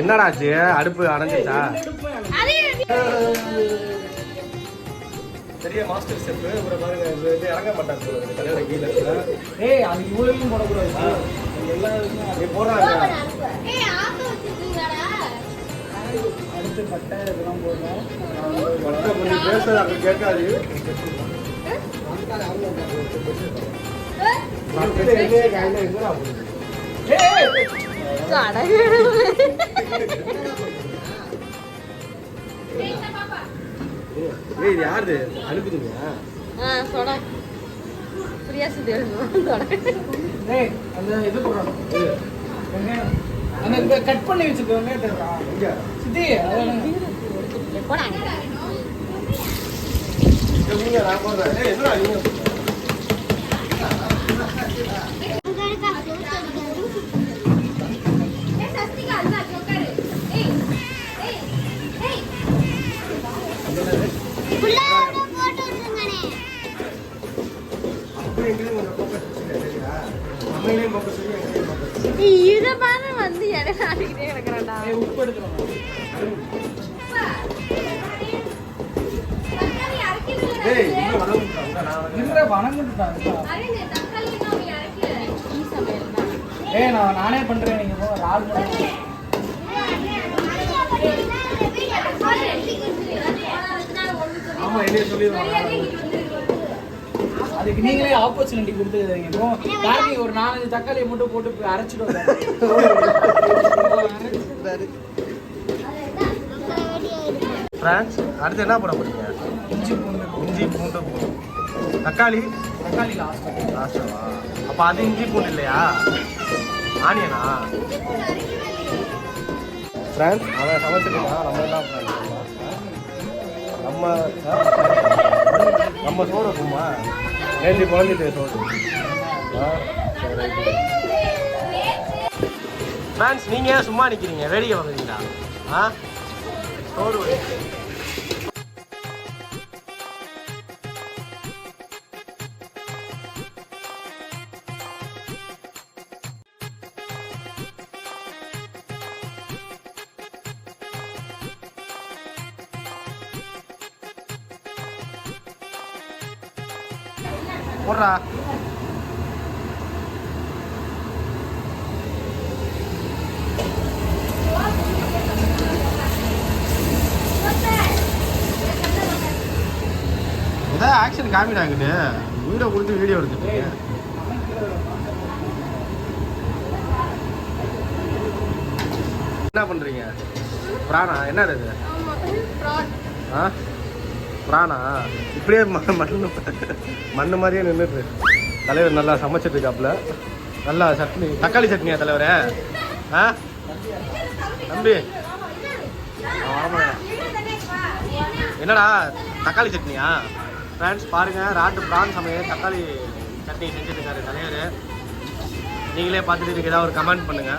என்னடாச்சு அடுப்பு அணைஞ்சிச்சா பெரிய மாஸ்டர் செஃப் இவரை பாருங்க இவர் வந்து இறங்க மாட்டார் போல தலையோட கீழே. ஏய் அது இவ்வளவு போடக்கூடாது. எல்லா நீ போடுறாங்க அடுத்து பட்டை இதெல்லாம் போடுறோம் மொட்டை பண்ணி பேசுறது அங்க கேட்காது. நான் கிட்ட எங்கேயே காயில எங்கடா போகுது? ஏய் இது யாருது அனுப்புதுங்க ஏய் அந்த இது. அந்த இந்த கட் பண்ணி வச்சிருக்க வெங்காயத்தை. இருக்கா? இங்க சித்தி. அதானே. இங்க நீங்க நான் போடுறேன். ஏய் நீங்க பாரு வந்து இடம் ஆடிக்கிட்டே கிடக்குறான்டா ஏய், உப்பு நான் ஏய் நான் நானே பண்றேன் நீங்க போ பண்ணுங்க ஆமா என்னைய சொல்லிடுவாங்க. அதுக்கு நீங்களே ஆப்பர்ச்சுனிட்டி கொடுத்துருக்கீங்க இப்போ பாருங்க ஒரு நாலஞ்சு தக்காளியை மட்டும் போட்டு அரைச்சிட்டு ஃப்ரான்ஸ் அடுத்து என்ன பண்ண போறீங்க? இஞ்சி பூண்டு. இஞ்சி பூண்டு தக்காளி? தக்காளி லாஸ்ட் லாஸ்டவா அப்ப அது இஞ்சி பூண்டு இல்லையா? ஆனியனா? ஃப்ரான்ஸ்? அவன் சமைச்சிருக்கான். நம்ம பண்ணலாம் நம்ம? நம்ம சோறு இருக்குமா? நேற்று குழந்தைட்டு சோறு. ஃப்ரான்ஸ் நீங்க ஏன் சும்மா நிக்கிறீங்க? வேடிக்கை பார்க்குறீங்களா? ஆ? சோறு போடுறா. ஏதாவது ஆக்ஷன் காமிடாங்கிட்டு வீடியோ கொடுத்து வீடியோ எடுத்துட்டு என்ன பண்றீங்க? பிராணா? என்னது இது? ஆ? பிராணா? இப்படியே ம- மண்ணு மண்ணு மாதிரியே நின்றுட்டு தலைவர் நல்லா சமைச்சிட்டு இருக்காப்புல. நல்லா சட்னி தக்காளி சட்னியா தலைவரே? ஆ? தம்பி. என்னடா தக்காளி சட்னியா? ஃப்ரெண்ட்ஸ் பாருங்க ராட்டு பிரான் சமையல் தக்காளி சட்னி செஞ்சுட்டு இருக்காரு தலைவர். நீங்களே பார்த்துட்டு இதுக்கு ஏதாவது ஒரு கமெண்ட் பண்ணுங்க.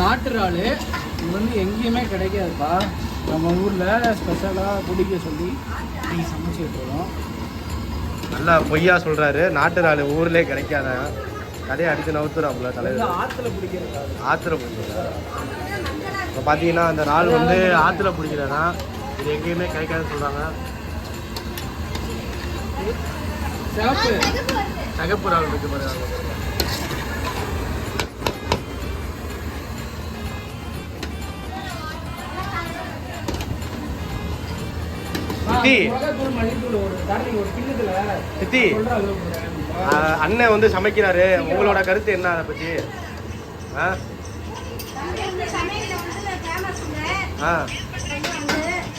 நாட்டு இறால் இது வந்து எங்கேயுமே கிடைக்காதுப்பா. நம்ம ஊரில் ஸ்பெஷலாக குடிக்க சொல்லி நீ சமைச்சு விட்டுறோம் நல்லா பொய்யா சொல்றாரு. நாட்டு இறால் ஊர்லயே கிடைக்காத. கதையை அடித்து நவுத்துறாப்புல தலைவர். ஆற்றுல பிடிக்கிறது ஆத்துல பிடிக்கிறதா இப்போ பார்த்தீங்கன்னா அந்த இறால் வந்து ஆத்துல பிடிக்கிறதா இது எங்கேயுமே கிடைக்காதுன்னு சொல்றாங்க. சிவப்பு. தகப்பு இறால் இருக்கு பாருங்க. சித்தி. சித்தி. அண்ணன் வந்து சமைக்கிறாரு. உங்களோட கருத்து என்ன அதை பத்தி? ஆ? ஆ.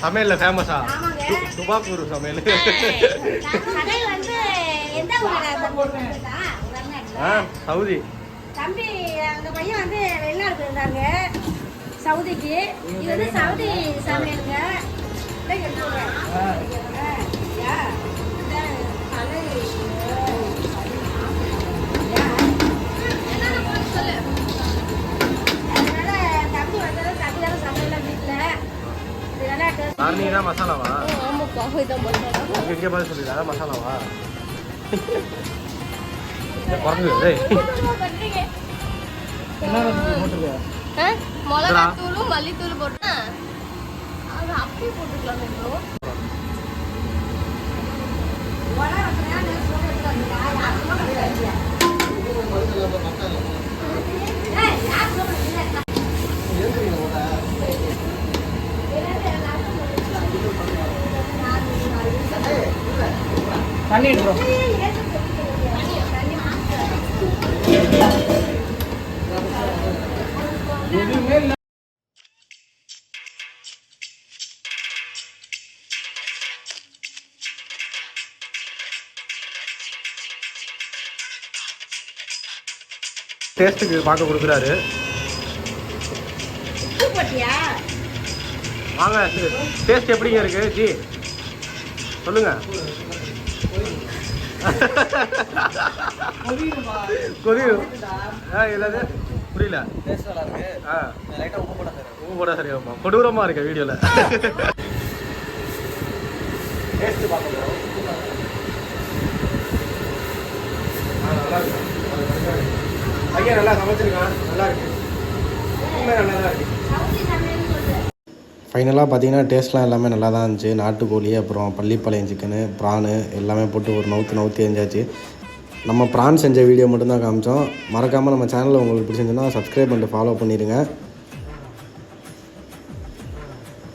சமையல்ல ஃபேமஸா துபாக்கூர் சமையல். ஆ சவுதி. தம்பி அந்த பையன் வந்து வெளிநாட்டுக்கு இருந்தாங்க. சவுதிக்கு. இது வந்து சவுதி சமையலுங்க. பிள்ளைங்க எடுத்துக்கிறேன். ஆ, யா. இந்த தலை. அதனால தம்பி வந்தாலும் தம்பி தானே சமையலாம் வீட்டுல இதனால taste- தாரணி தான் மசாலாவா ஆமாப்பா இதான் மசாலா இங்கே பார்த்து சொல்லிடுறா அதான் மசாலாவா குறைஞ்சு டேய் என்ன போட்டிருக்க மிளகாத்தூளும் மல்லித்தூள் போட்டு அது போட்டுக்கலாம் போட்டுக்கலாமே ப்ரோ தண்ணி ப்ரோ எதுவுமே இல்லை டேஸ்ட்டுக்கு பார்க்க கொடுக்குறாரு. வாங்க டேஸ்ட் எப்படிங்க இருக்கு? ஜி. சொல்லுங்க. கொதிக்குதுப்பா. கொதி ஆ என்னது? புரியல. டேஸ்ட் நல்லா இருக்கு. ஆ. உப்பு போட தரேன். உங்க கூட சரியாமா கொடூரமா இருக்கு வீடியோல. டேஸ்ட் பார்க்கலாம் ஐயா நல்லா சமைச்சிருக்கான். நல்லா இருக்கு. நல்லா தான் இருக்கு. ஃபைனலாக பார்த்தீங்கன்னா டேஸ்ட்லாம் எல்லாமே நல்லா தான் இருந்துச்சு. நாட்டுக்கோழி அப்புறம் பள்ளிப்பாளையம் சிக்கனு ப்ரானு எல்லாமே போட்டு ஒரு நவுத்து நவுத்தி எரிஞ்சாச்சு நம்ம ப்ரான் செஞ்ச வீடியோ மட்டும்தான் காமிச்சோம். மறக்காமல் நம்ம சேனலில் உங்களுக்கு பிடிச்சிருந்துன்னா சப்ஸ்கிரைப் பண்ணிட்டு ஃபாலோ பண்ணிடுங்க